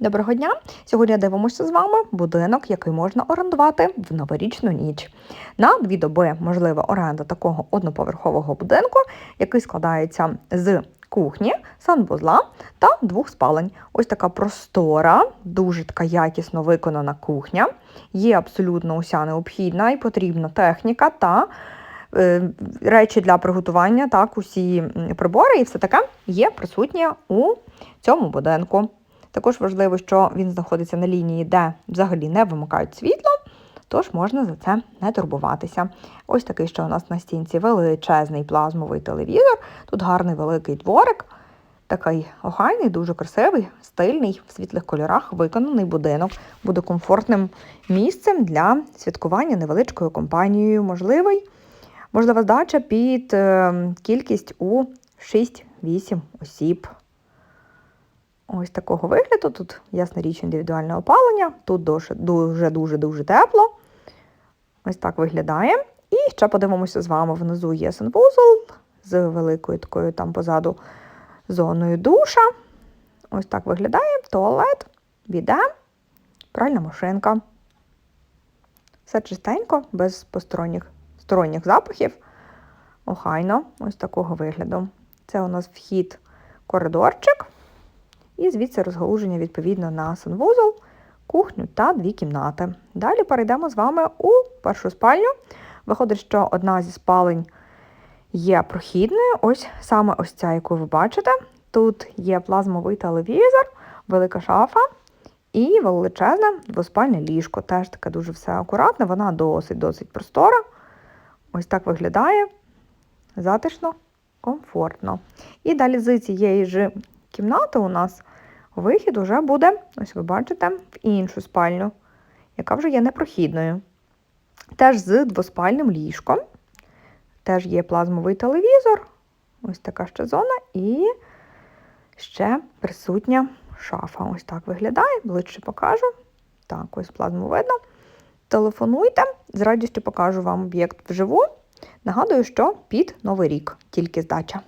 Доброго дня! Сьогодні дивимося з вами будинок, який можна орендувати в новорічну ніч. На дві доби можлива оренда такого одноповерхового будинку, який складається з кухні, санвузла та двох спалень. Ось така простора, дуже така якісно виконана кухня. Є абсолютно уся необхідна і потрібна техніка та е, речі для приготування, так, усі прибори і все таке є присутнє у цьому будинку. Також важливо, що він знаходиться на лінії, де взагалі не вимикають світло, тож можна за це не турбуватися. Ось такий, що у нас на стінці величезний плазмовий телевізор. Тут гарний великий дворик, такий охайний, дуже красивий, стильний, в світлих кольорах виконаний будинок. Буде комфортним місцем для святкування невеличкою компанією. Можливий, можлива здача під е, кількість у 6-8 осіб. Ось такого вигляду. Тут, ясна річ, індивідуальне опалення, тут дуже-дуже-дуже тепло. Ось так виглядає. І ще подивимося з вами. Внизу є санвузол з великою такою там позаду зоною душа. Ось так виглядає туалет, біде, пральна машинка. Все чистенько, без посторонніх сторонніх запахів. Охайно, ось такого вигляду. Це у нас вхід коридорчик. І звідси розгалуження відповідно на санвузол, кухню та дві кімнати. Далі перейдемо з вами у першу спальню. Виходить, що одна зі спалень є прохідною. Ось саме ось ця, яку ви бачите. Тут є плазмовий телевізор, велика шафа і величезне двоспальне ліжко. Теж таке дуже все акуратне, вона досить-досить простора. Ось так виглядає затишно, комфортно. І далі з цієї ж кімнати у нас вихід уже буде, ось ви бачите, в іншу спальню, яка вже є непрохідною. Теж з двоспальним ліжком. Теж є плазмовий телевізор, ось така ще зона, і ще присутня шафа. Ось так виглядає, ближче покажу. Так, ось плазму видно. Телефонуйте, з радістю покажу вам об'єкт вживу. Нагадую, що під Новий рік, тільки здача.